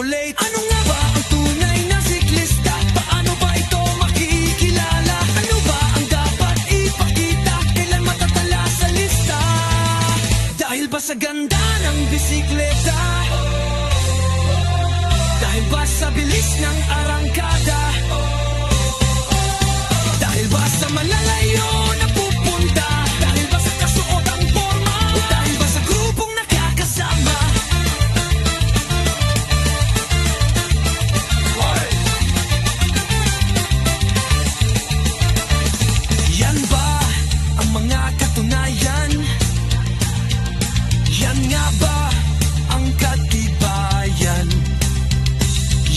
chocolate Ano nga ba ang tunay na siklista? Paano ba ito makikilala? Ano ba ang dapat ipakita? Kailan matatala sa lista? Dahil ba sa ganda ng bisikleta? Dahil ba sa bilis ng arangkada?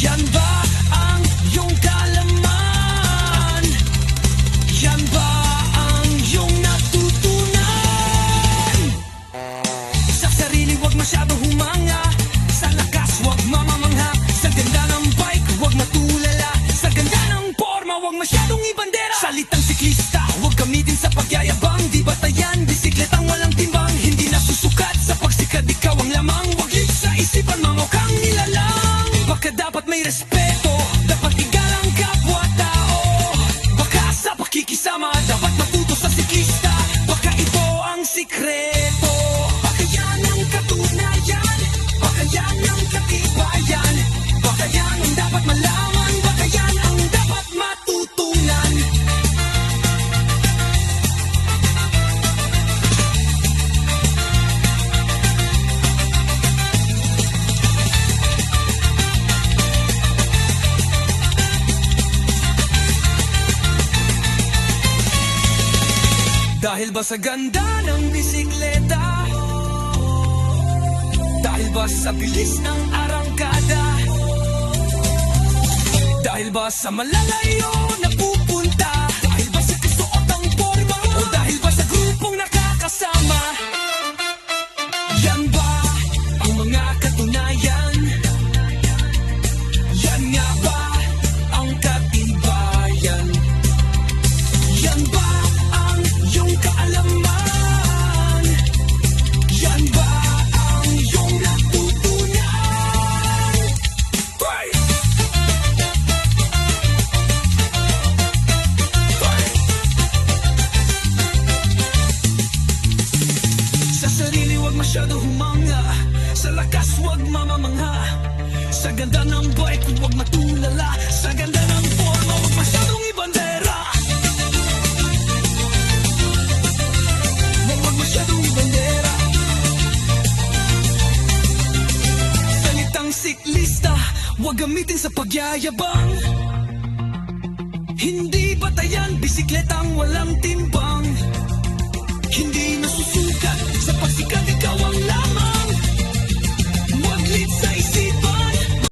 Yan ba dapat may Dahil ba sa ganda ng bisikleta? Dahil ba sa bilis ng arangkada? Dahil ba sa malalayo na pupunta? Masyado humanga. Sa lakas wag mamamangha. Sa ganda ng bike wag matulala. Sa ganda ng forma wag masyadong ibandera. Wag wag masyadong ibandera. Salitang siklista Wag gamitin sa pagyayabang. Hindi batayan Bisikletang walang timbang